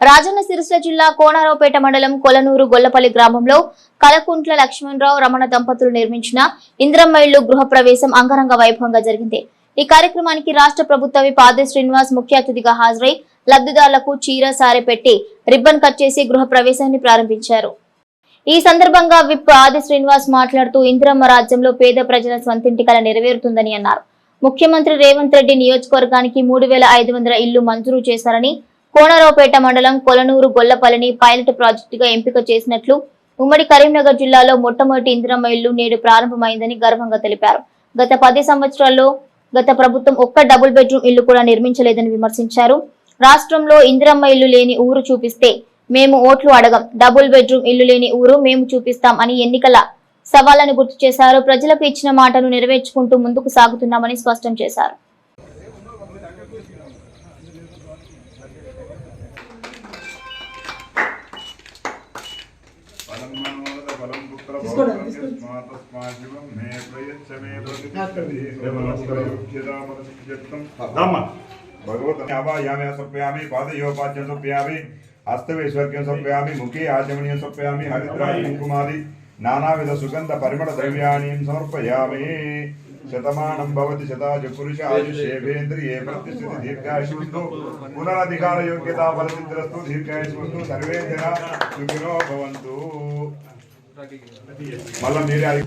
రాజన్న సిరిసిల్ల జిల్లా కోనారావుపేట మండలం కొలనూరు గొల్లపల్లి గ్రామంలో కలకుంట్ల లక్ష్మణరావు రమణ దంపతులు నిర్మించిన ఇంద్రమ్మ ఇళ్ళు గృహప్రవేశం అంగరంగ వైభవంగా జరిగింది. ఈ కార్యక్రమానికి రాష్ట్ర ప్రభుత్వ పాదే శ్రీనివాస్ ముఖ్య అతిథిగా హాజరై లబ్దిదారులకు చీర సారె పెట్టి రిబ్బన్ కట్ చేసి గృహ ప్రవేశాన్ని ప్రారంభించారు. ఈ సందర్భంగా విప్ ఆది శ్రీనివాస్ మాట్లాడుతూ ఇంద్రమ్మ రాజ్యంలో పేద ప్రజల స్వంతింటి కల నెరవేరుతుందని అన్నారు. ముఖ్యమంత్రి రేవంత్ రెడ్డి నియోజకవర్గానికి మూడు వేల ఐదు వందల మంజూరు చేశారని కోనరావుపేట మండలం కొలనూరు గొల్లపల్లిని పైలట్ ప్రాజెక్టుగా ఎంపిక చేసినట్లు ఉమ్మడి కరీంనగర్ జిల్లాలో మొట్టమొదటి ఇందిరమ్మ ఇల్లు నేడు ప్రారంభమైందని గర్వంగా తెలిపారు. గత పది సంవత్సరాల్లో గత ప్రభుత్వం ఒక్క డబుల్ బెడ్రూమ్ ఇల్లు కూడా నిర్మించలేదని విమర్శించారు. రాష్ట్రంలో ఇందిరమ్మ ఇల్లు లేని ఊరు చూపిస్తే మేము ఓట్లు అడగం. డబుల్ బెడ్రూమ్ ఇల్లు లేని ఊరు మేము చూపిస్తాం అని ఎన్నికల సవాళ్ళను గుర్తు చేశారు. ప్రజలకు ఇచ్చిన మాటను నెరవేర్చుకుంటూ ముందుకు సాగుతున్నామని స్పష్టం చేశారు. సమర్పయామి పాదయోపాద్యం సమర్పయామి హస్తవే స్వర్గ్యం సమర్పయామి ముఖే ఆచమనీయం సమర్పయామి హరిద్రాయ కుంకుమాది నానావిధ సుగంధ పరిమళ ద్రవ్యాణి సమర్పయామి శతమానం భవతి శతాజు పురుష ఆయుషేభేంద్రియే ప్రతిష్ఠితి దీర్ఘాయుష్మంతు పునరధికార యోగ్యత బలసిద్ధిరస్తు దీర్ఘాయుష్మంతు సర్వే జన సుఖినో భవంతు మళ్ళా మీరే అడిగి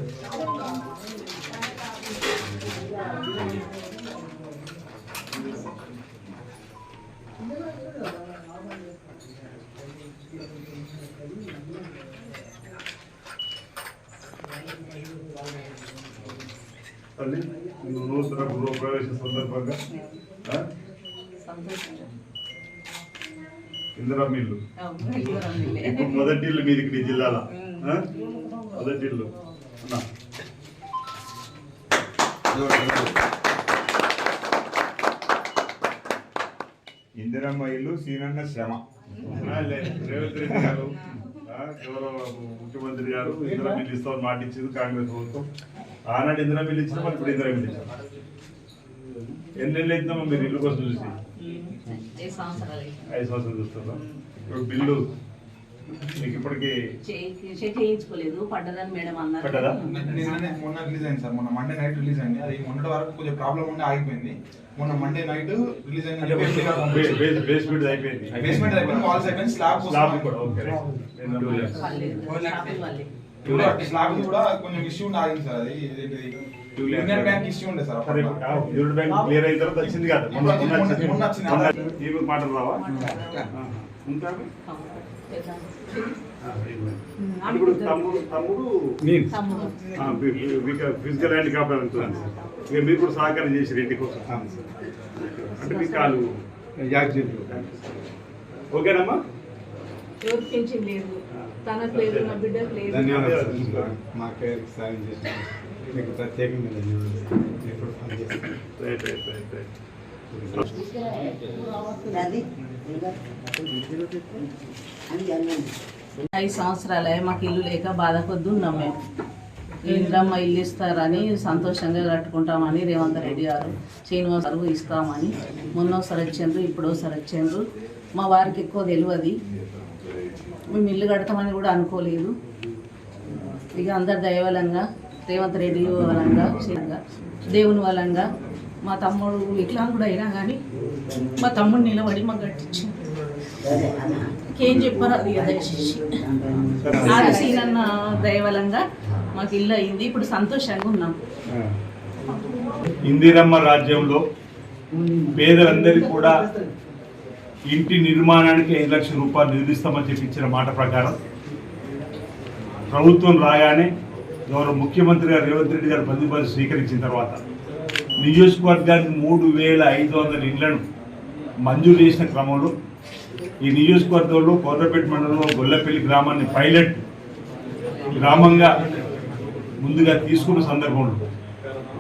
తల్లి నువ్వు నూతన గృహప్రవేశ సందర్భంగా ఆ? ఇందిరా మిల్లు ఇప్పుడు మొదటి ఇల్లు మీది ఇక్కడ ఈ జిల్లాలో? మొదటి ఇల్లు అన్నా. ఇందిరమ్మ ఇల్లు సీనన్న శ్రమ. రేవంత్ రెడ్డి గారు ఆ, గౌరవ ముఖ్యమంత్రి గారు ఇందిరా మిల్లు ఇస్తామని మాట ఇచ్చింది కాంగ్రెస్ ప్రభుత్వం. ఆనాడు ఇందిరా మిల్లు ఇచ్చిన మరి ఇప్పుడు ఇందిరా మిల్లు ఇచ్చారు. ఎన్ని నెలలు అవుతుందమ్మా మీరు ఇల్లు కోసం చూసి? ఐదు సంవత్సరాలు చూస్తారా? ఇప్పుడు బిల్లు మీకు ఇప్పటికి చెక్ చేయించుకోలేదు. పడ్డదని మేడం అన్నారు. పడ్డదా? నిన్ననే మొన్న రిలీజ్ అయింది సార్. మొన్న మండే నైట్ రిలీజ్ అయింది. అది మొన్నటి వరకు కొంచెం ప్రాబ్లం ఉండి ఆగిపోయింది. మొన్న మండే నైట్ రిలీజ్ అయిపోయింది. బేస్మెంట్ అయిపోయింది. వాల్స్ అయిపోయింది స్లాబ్ స్లాబ్ కూడా ఓకే. స్లాబ్ కూడా కొంచెం ఇష్యూ ఉండి ఆగింది సార్. అది యూనియన్ బ్యాంక్ ఇష్యూ ఉండే సార్ యూనిట్ బ్యాంక్ క్లియర్ అయిన తర్వాత వచ్చింది కదా. మొన్న మాటలు రావా. ఇప్పుడు తమ్ముడు తమ్ముడు. ఫిజికల్ హ్యాండ్ ఉంటుంది? ఇక మీరు కూడా సహకారం చేసి ఇంటి కోసం. అంటే మీకు కాలు ఓకేనమ్మా? లేదు. తనకు లేదు నా బిడ్డకు లేదు ధన్యవాదాలు. మా పేరుకి సాయం చేసిన మీకు ప్రత్యేకంగా ధన్యవాదాలు ఎప్పుడు ఫోన్ చేస్తాను రైట్ రైట్ రైట్ రైట్ ఐదు సంవత్సరాలే మాకు ఇల్లు లేక బాధ కొద్ది ఉన్నాం మేము. ఇంద్రమ్మ ఇల్లు ఇస్తారని సంతోషంగా కట్టుకుంటామని రేవంత్ రెడ్డి గారు శ్రీనివాస్ గారు ఇస్తామని మొన్నోసారి వచ్చిండ్రు ఇప్పుడోసారి వచ్చిండ్రు మా వారికి ఎక్కువ తెలియదు. మేము ఇల్లు కడతామని కూడా అనుకోలేదు. ఇక అందరి దయవలంగా రేవంత్ రెడ్డి వలంగా దేవుని వలంగా మా తమ్ముడు వికలాంగుడు అయినా కానీ మా తమ్ముడు నిలబడి మాకు కట్టించి ఇంకేం చెప్పారు అది ఇక దయచేసి. ఆది సీనన్న దయవలంగా మాకు ఇల్లు అయింది. ఇప్పుడు సంతోషంగా ఉన్నాం. ఇందిరమ్మ రాజ్యంలో పేదలందరికీ కూడా ఇంటి నిర్మాణానికి ఐదు లక్షల రూపాయలు నిధులిస్తామని చెప్పి ఇచ్చిన మాట ప్రకారం ప్రభుత్వం రాగానే గౌరవ ముఖ్యమంత్రి గారు రేవంత్ రెడ్డి గారు ప్రతిపాదన స్వీకరించిన తర్వాత నియోజకవర్గానికి మూడు వేల ఐదు వందల ఇండ్లను మంజూరు చేసిన క్రమంలో ఈ నియోజకవర్గంలో కోర్రపేట మండలంలో గొల్లపల్లి గ్రామాన్ని పైలట్ గ్రామంగా ముందుగా తీసుకున్న సందర్భంలో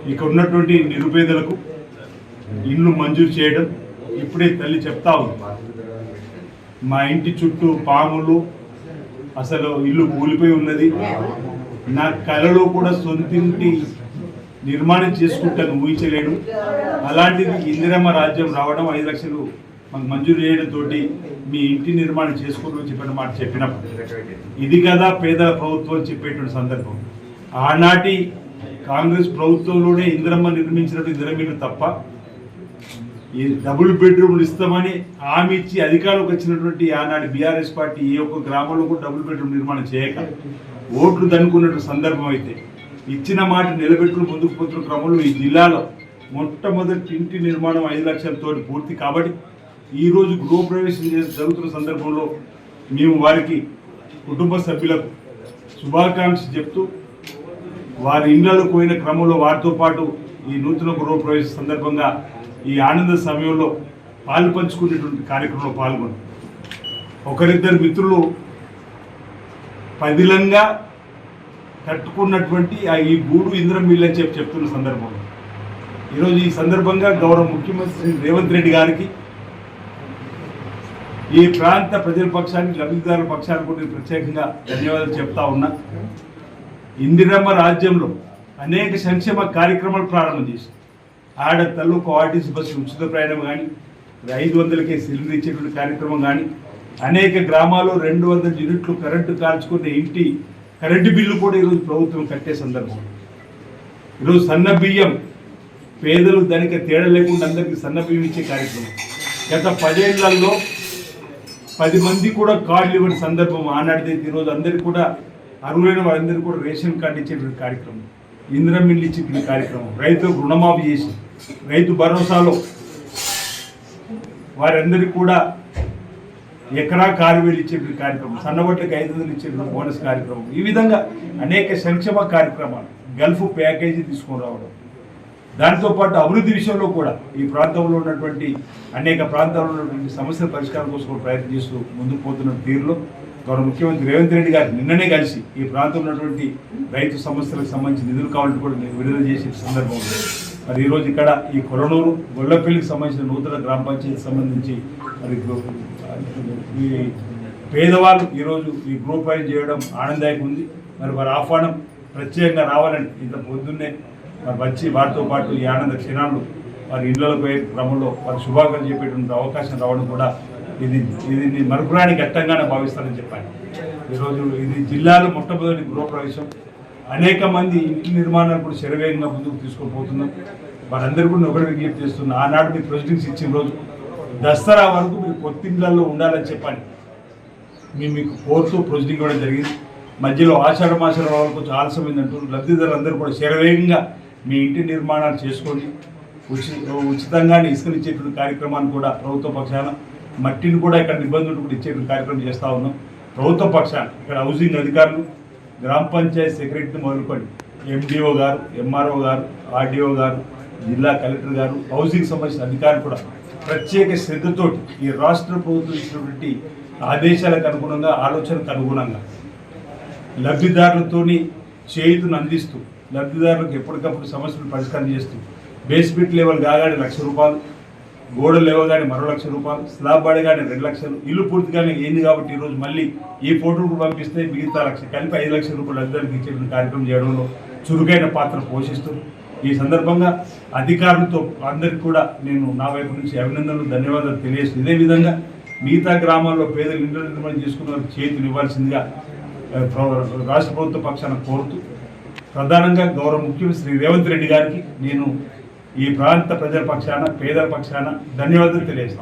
ఇక్కడ ఉన్నటువంటి నిరుపేదలకు ఇండ్లు మంజూరు చేయడం ఇప్పుడే తల్లి చెప్తా ఉంది. మా ఇంటి చుట్టూ పాములు అసలు ఇల్లు కూలిపోయి ఉన్నది. నా కలలో కూడా సొంతింటి నిర్మాణం చేసుకుంటాను ఊహించలేడు అలాంటిది ఇందిరమ్మ రాజ్యం రావడం ఐదు లక్షలు మాకు మంజూరు చేయడంతో మీ ఇంటి నిర్మాణం చేసుకుంటూ చెప్పిన మాట చెప్పినప్పుడు. ఇది కదా పేదల ప్రభుత్వం చెప్పేటువంటి సందర్భం. ఆనాటి కాంగ్రెస్ ప్రభుత్వంలోనే ఇందిరమ్మ నిర్మించినట్టు ఇందిరమ్మలు తప్ప ఈ డబుల్ బెడ్రూమ్లు ఇస్తామని హామీ ఇచ్చి అధికారంలోకి వచ్చినటువంటి ఆనాటి బీఆర్ఎస్ పార్టీ ఏ ఒక్క గ్రామంలో కూడా డబుల్ బెడ్రూమ్ నిర్మాణం చేయక ఓట్లు దన్నుకున్నటువంటి సందర్భం అయితే ఇచ్చిన మాట నిలబెట్టుకుని ముందుకు పోతున్న క్రమంలో ఈ జిల్లాలో మొట్టమొదటి ఇంటి నిర్మాణం ఐదు లక్షలతో పూర్తి కాబట్టి ఈ రోజు గృహప్రవేశం చేసే జరుగుతున్న సందర్భంలో మేము వారికి కుటుంబ సభ్యులకు శుభాకాంక్ష చెప్తూ వారి ఇళ్ళలో పోయిన క్రమంలో వారితో పాటు ఈ నూతన గృహప్రవేశ సందర్భంగా ఈ ఆనంద సమయంలో పాలు పంచుకునేటువంటి కార్యక్రమంలో పాల్గొని ఒకరిద్దరు మిత్రులు పదిలంగా కట్టుకున్నటువంటి ఆ ఈ గూడు ఇంద్రం మిల్ అని చెప్పి చెప్తున్న సందర్భంలో ఈరోజు ఈ సందర్భంగా గౌరవ ముఖ్యమంత్రి రేవంత్ రెడ్డి గారికి ఈ ప్రాంత ప్రజల పక్షానికి లబ్ధిదారుల పక్షానికి కూడా ప్రత్యేకంగా ధన్యవాదాలు చెప్తా ఉన్నా. ఇందిరమ్మ రాజ్యంలో అనేక సంక్షేమ కార్యక్రమాలు ప్రారంభం చేశారు. ఆడ తల్లుకు ఆర్టీసీ బస్సు ఉచిత ప్రయాణం కానీ ఐదు వందలకే సిలిండర్ ఇచ్చేటువంటి కార్యక్రమం కానీ అనేక గ్రామాల్లో రెండు వందల యూనిట్లు కరెంటు కాల్చుకునే ఇంటి కరెంటు బిల్లు కూడా ఈరోజు ప్రభుత్వం కట్టే సందర్భం. ఈరోజు సన్న బియ్యం పేదలు దానికి తేడా లేకుండా అందరికీ సన్న బియ్యం ఇచ్చే కార్యక్రమం. గత పదేళ్ళలో పది మంది కూడా కార్డులు ఇవ్వని సందర్భం ఆనాటిదైతే ఈరోజు అందరికీ కూడా అర్హులైన వారందరికీ కూడా రేషన్ కార్డు ఇచ్చేటువంటి కార్యక్రమం. ఇంద్రమిల్లి మిల్లు కార్యక్రమం. రైతులకు రుణమాఫీ చేసి రైతు భరోసాలో వారందరికీ కూడా ఎకరా కారు వేలు ఇచ్చేటువంటి కార్యక్రమం సన్నబట్లకి ఐదు వందలు ఇచ్చేటువంటి బోనస్ కార్యక్రమం. ఈ విధంగా అనేక సంక్షేమ కార్యక్రమాలు గల్ఫ్ ప్యాకేజీ తీసుకొని రావడం. దాంతోపాటు అభివృద్ధి విషయంలో కూడా ఈ ప్రాంతంలో ఉన్నటువంటి అనేక ప్రాంతాల్లో ఉన్నటువంటి సమస్యల పరిష్కారం కోసం ప్రయత్నం చేస్తూ ముందుకు పోతున్న తీరులో గౌరవ ముఖ్యమంత్రి రేవంత్ రెడ్డి గారు నిన్ననే కలిసి ఈ ప్రాంతంలో ఉన్నటువంటి రైతు సమస్యలకు సంబంధించి నిధులు కావాలంటే కూడా నేను విడుదల చేసే సందర్భం మరి ఈరోజు ఇక్కడ ఈ కొరనూరు గొల్లపల్లికి సంబంధించిన నూతన గ్రామ పంచాయతీకి సంబంధించి మరి ఈ పేదవాళ్ళు ఈరోజు ఈ గ్రూప్ ఫైన్ చేయడం ఆనందాయకం ఉంది. మరి వారి ఆహ్వానం ప్రత్యేకంగా రావాలని ఇంత పొద్దున్నే మరి వచ్చి వారితో పాటు ఈ ఆనంద క్షణాలు వారి ఇళ్ళకు పోయే క్రమంలో వారి శుభాకాంక్షలు చెప్పేటువంటి అవకాశం రావడం కూడా ఇది ఇది నేను మరుపురాని ఘట్టంగానే భావిస్తానని చెప్పాను ఈరోజు ఇది జిల్లాలో మొట్టమొదటి గృహప్రవేశం. అనేక మంది ఇంటి నిర్మాణాలు కూడా శరవేగంగా ముందుకు తీసుకుపోతున్నాం వారందరూ కూడా ఒకటి విజ్ఞప్తి చేస్తున్నా ఆనాడు మీరు ప్రెసిడెన్స్ ఇచ్చిన రోజు దసరా వరకు మీరు కొత్త ఉండాలని చెప్పండి మేము మీకు కోర్టు ప్రొసీడింగ్ ఇవ్వడం జరిగింది. మధ్యలో ఆషాఢ మాసాల వాళ్ళకు కొంచెం ఆలస్యమైందంటూ లబ్ధిదారులందరూ కూడా శరవేగంగా మీ ఇంటి నిర్మాణాలు చేసుకోండి ఉచి ఉచితంగానే ఇసుకనిచ్చేటువంటి కార్యక్రమాన్ని కూడా ప్రభుత్వ పక్షాన మట్టిని కూడా ఇక్కడ నిబంధనలు కూడా ఇచ్చే కార్యక్రమం చేస్తూ ఉన్నాం. ప్రభుత్వ పక్షాన ఇక్కడ హౌసింగ్ అధికారులు గ్రామ పంచాయతీ సెక్రటరీని మొదలుకొని ఎండిఓ గారు ఎంఆర్ఓ గారు ఆర్డీఓ గారు జిల్లా కలెక్టర్ గారు హౌసింగ్ సంబంధించిన అధికారులు కూడా ప్రత్యేక శ్రద్ధతోటి ఈ రాష్ట్ర ప్రభుత్వం ఇచ్చినటువంటి ఆదేశాలకు అనుగుణంగా ఆలోచనకు అనుగుణంగా లబ్ధిదారులతోని చేతును అందిస్తూ లబ్ధిదారులకు ఎప్పటికప్పుడు సమస్యలు పరిష్కారం చేస్తూ బేస్మెంట్ లెవెల్ కాగానే లక్ష రూపాయలు గోడలు లేవగానే మరో లక్ష రూపాయలు స్లాబ్ పడగానే రెండు లక్షలు ఇల్లు పూర్తిగానే ఏంది కాబట్టి ఈరోజు మళ్ళీ ఈ ఫోటోలు పంపిస్తే మిగతా లక్ష కలిపి ఐదు లక్షల రూపాయలు లబ్ధిదారులకు ఇచ్చే కార్యక్రమం చేయడంలో చురుకైన పాత్ర పోషిస్తూ ఈ సందర్భంగా అధికారులతో అందరికి కూడా నేను నా వైపు నుంచి అభినందనలు ధన్యవాదాలు తెలియజేస్తుంది ఇదే విధంగా మిగతా గ్రామాల్లో పేదలు ఇండ్ల నిర్మాణం చేసుకున్న వారికి చేతులు ఇవ్వాల్సిందిగా రాష్ట్ర ప్రభుత్వ పక్షాన కోరుతూ ప్రధానంగా గౌరవ ముఖ్యమంత్రి శ్రీ రేవంత్ రెడ్డి గారికి నేను ఈ ప్రాంత ప్రజల పక్షాన పేదల పక్షాన ధన్యవాదాలు తెలియజేస్తాం.